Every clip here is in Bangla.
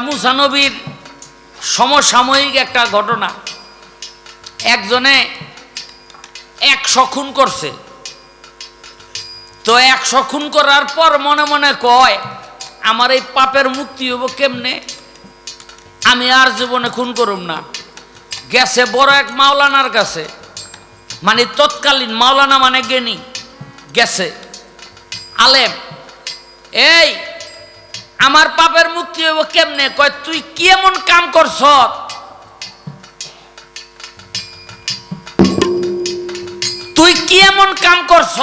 মুসানবীর সমসাময়িক একটা ঘটনা। একজনে একশো খুন করছে। তো একশো খুন করার পর মনে মনে কয়, আমার এই পাপের মুক্তি হইব কেমনে? আমি আর জীবনে খুন করুম না। গেছে বড় এক মাওলানার কাছে। মানে তৎকালীন মাওলানা মানে জ্ঞানী গেছে। আলেম, এই আমার পাপের মুক্তি হইব কেমনে কয়, তুই কি এমন কাম করছ? তুই কি এমন কাম করছ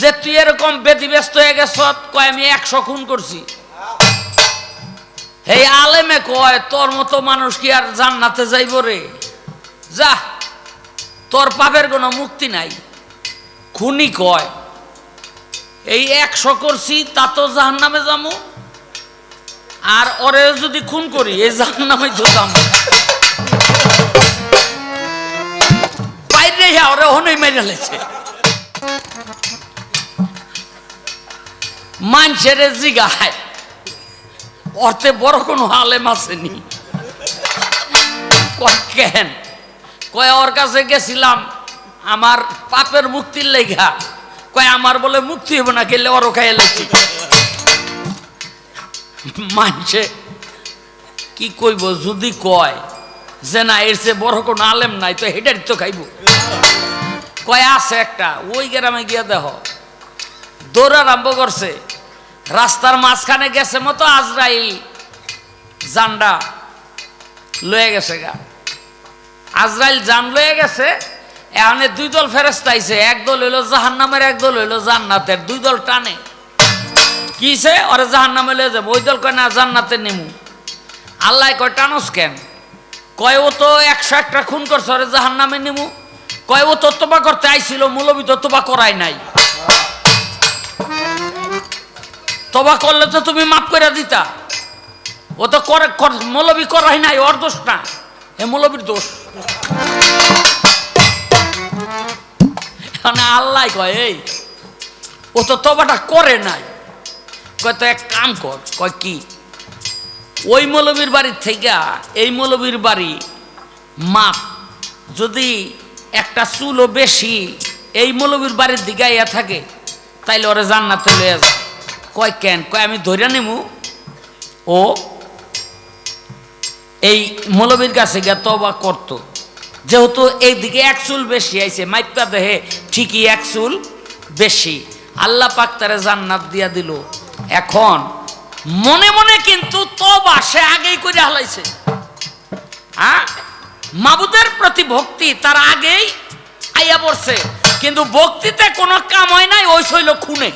যে তুই এরকম ব্যতিব্যস্ত হয়ে গেছ? কয়, আমি একশো খুন করছি। এই আলেমে কয়, তোর মতো মানুষ কি আর জান্নাতে যাইব রে? যা, তোর পাপের কোনো মুক্তি নাই। খুনি কয়, এই একশো করছি, তা তো জাহান নামে যাব আর ওরে যদি খুন করি, এই জাহান নামে তো যাব। বাইরে ওরে হনই মেরে লেছে মানুষের জিগায় অর্থে বড় কোনো আলেম আসেনি। কেন? কয়, ওর কাছে গেছিলাম, আমার পাপের মুক্তির লেগা। কয়, আমার বলে মুক্তি হবে না, গেলে ওরও খাই এলেছি মানছে। কি কইব, যদি কয় যে না, এর চেয়ে বড় কোনো আলেম নাই, তো হেডার তো খাইব। কয়, আছে একটা, ওই গ্রামে গিয়া দেহ দৌড় আরম্ভ করছে, রাস্তার মাঝখানে গেছে মতো আজরাইল, জান্ডা লয়ে গেছে গা। আজরাইল জান লয়ে গেছে, এখানে দুই দল ফেরস্তা আইছে, এক দল হইল জাহান নামের এক দল হইল জান্নাতের, দুই দল টানে। কিছে ওরে জাহান নামে লয়ে যাব। ওই দল কয়, না জান্নাতের নেমু। আল্লাহ কয়, টানস কেন? কয়, ও তো একশো একটা খুন করছে, ওরে জাহান নামে। নেমু কয়, ও তো করতে আইছিল, মূলবি তো তোবা করাই নাই। তবা করলে তো তুমি মাফ করে দিতা। ও তো করে মৌলবি করাই নাই, ওর দোষ না। এ মৌলবীর দোষ। আল্লাহ কয়, এই, ও তো তবাটা করে নাই। কয় তো এক কাম কর। কয়, কি? ওই মৌলবীর বাড়ির থেকে এই মৌলবীর বাড়ি মাপ যদি একটা চুলও বেশি এই মৌলবীর বাড়ির দিকে ইয়া থাকে, তাইলে ওরে জান্নাতে লয়ে যায় কয়, কেন? কয়, আমি ধরে নেমু। ও এই মৌলবীর কাছে গিয়ে তবা করতো। যেহেতু এইদিকে এক চুল বেশি আইছে, মাইপা দেহে ঠিকই এক চুল বেশি। আল্লাহ পাক তারে জান্নাত দিয়া দিল। এখন মনে মনে কিন্তু তবা সে আগেই করে হালাইছে। হ্যাঁ? মাবুদের প্রতি ভক্তি তার আগেই আইয়া পড়ছে। কিন্তু ভক্তিতে কোনো কাম হয় নাই, ওই শৈল খুনে।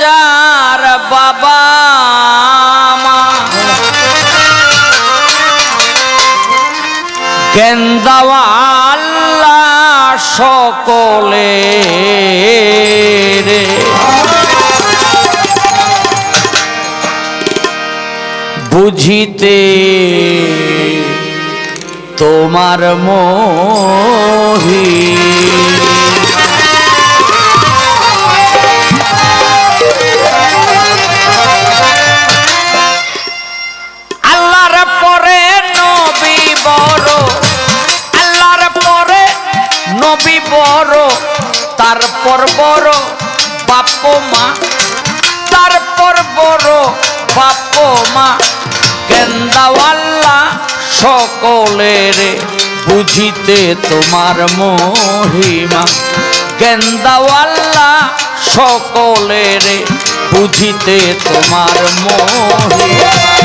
যার বাবা মা। সকলে বুঝিতে তোমার মোহি বড় বাপ মা, তারপর বড় বাপ মা। গেন্দাওয়াল্লা সকলের, বুঝিতে তোমার মহিমা। গেন্দাওয়াল্লা সকলের, বুঝিতে তোমার মহিমা।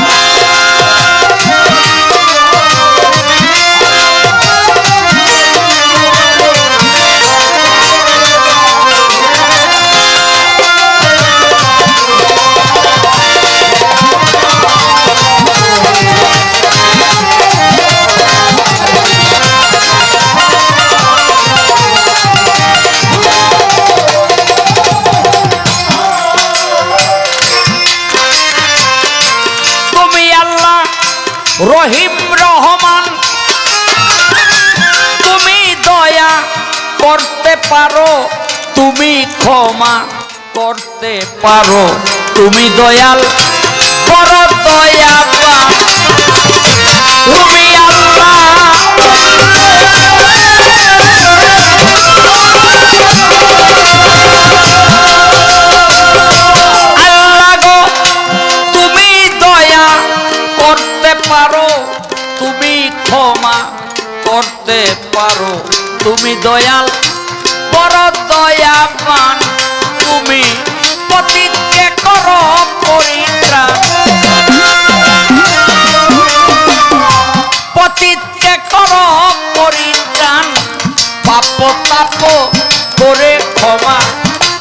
পারো, তুমি ক্ষমা করতে পারো। তুমি দয়াল তুমি তুমি দয়া পারো, তুমি ক্ষমা করতে পারো। তুমি দয়াল বড় দয়াবান তুমি পতিতকে করো পরিত্রাণ। পতিতকে করো পরিত্রাণ। পাপ তাপ করে ক্ষমা,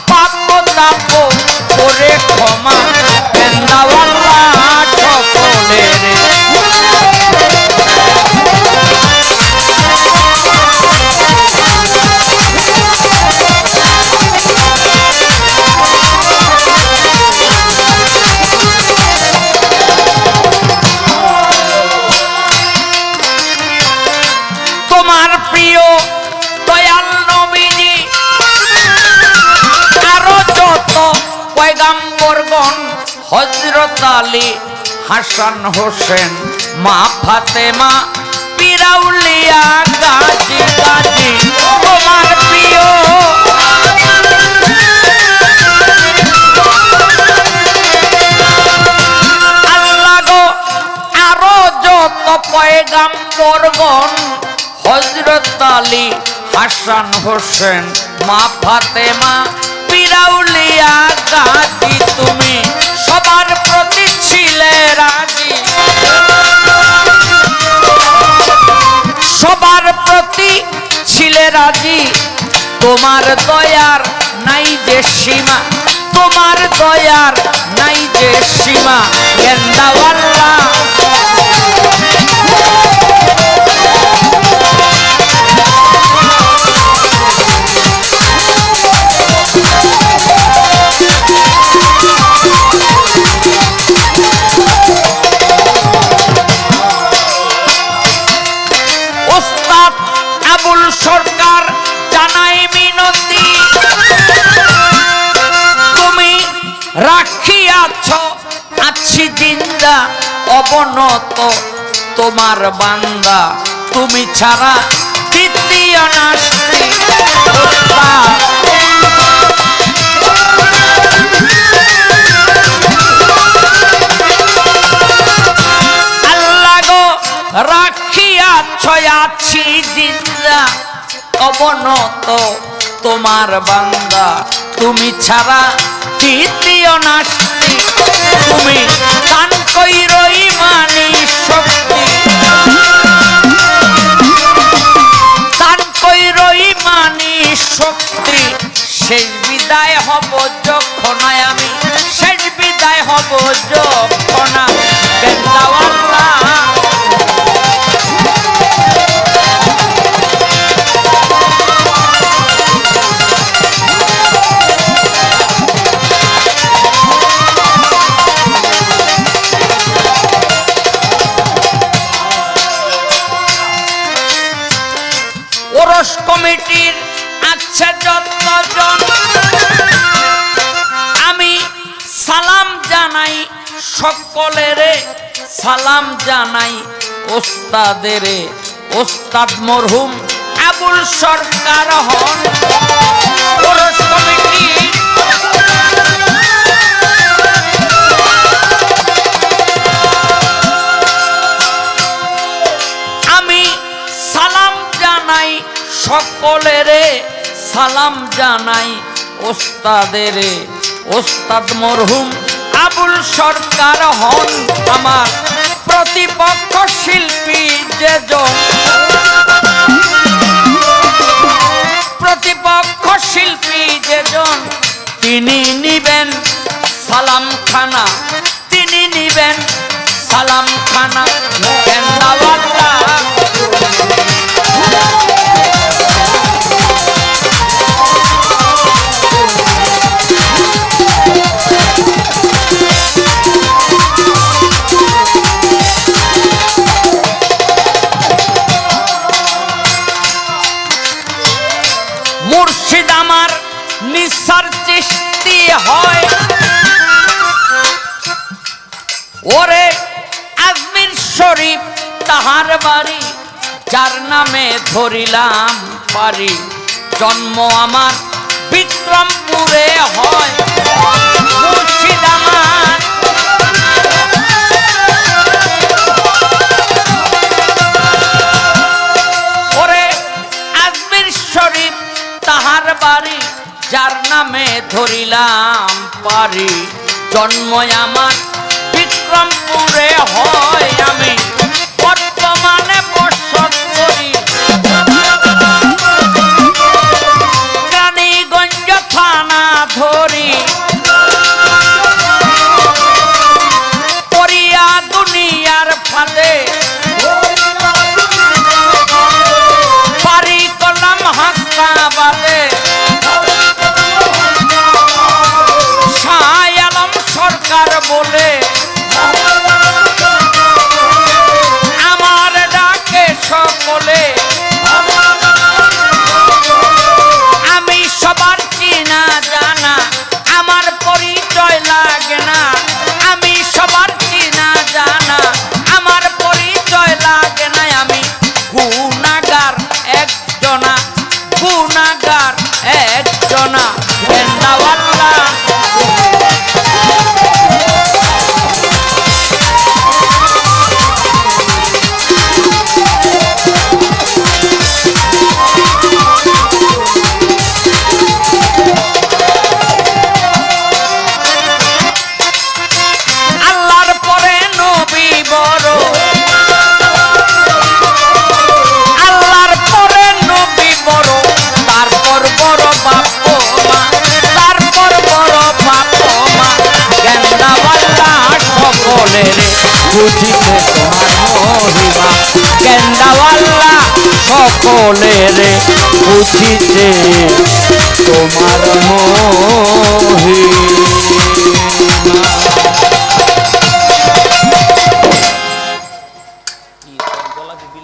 পাপ তাপ করে ক্ষমা। আলী হাসান হোসেন, মা ফাতেমা, পিরাউলিয়া গাজী গাজী তোমার প্রিয়। আল্লাহ আরও যত পয়গাম্বরগণ হজরত আলী হাসান হোসেন, মা ফাতেমা, পিরাউলিয়া গাজী তুমি সবার প্রতি ছিলে রাজি। সবার প্রতি ছিলে রাজি। তোমার দয়ার নাই যে সীমা, তোমার দয়ার নাই যে সীমা। গেন্দাওয়াল্লা তোমার বান্দা, তুমি ছাড়া দ্বিতীয় নাস্তি আল্লাহ গো রাখিয়া ছয়াছি জিন্দা। অবনত তোমার বান্দা, তুমি ছাড়া তৃতীয় নাস্তি তুমি দান কইরই মানি শক্তি। সালাম জানাই ওস্তাদেরে ওস্তাদ মরহুম আবুল সরকার হন। আমি সালাম জানাই সকলেরে সালাম জানাই ওস্তাদেরে ওস্তাদ মরহুম আবুল সরকার হন আমার। প্রতিপক্ষ শিল্পী যেজন প্রতিপক্ষ শিল্পী যেজন তিনি নিবেন সালাম খানা তিনি নিবেন সালাম খানা ওরে আজমির শরীফ তাহার বাড়ি, যার নামে ধরিলাম পারি। জন্ম আমার বিক্রমপুরে হয় মুর্শিদ ওরে আজমির তাহার বাড়ি, যার নামে ধরিলাম পারি। জন্ম আমার বিক্রমপুরে হয় আমি। বর্তমানে বুঝিতে মহিমা গেন্দাওয়াল্লা সকলের বুঝিতে তোমার মহিমা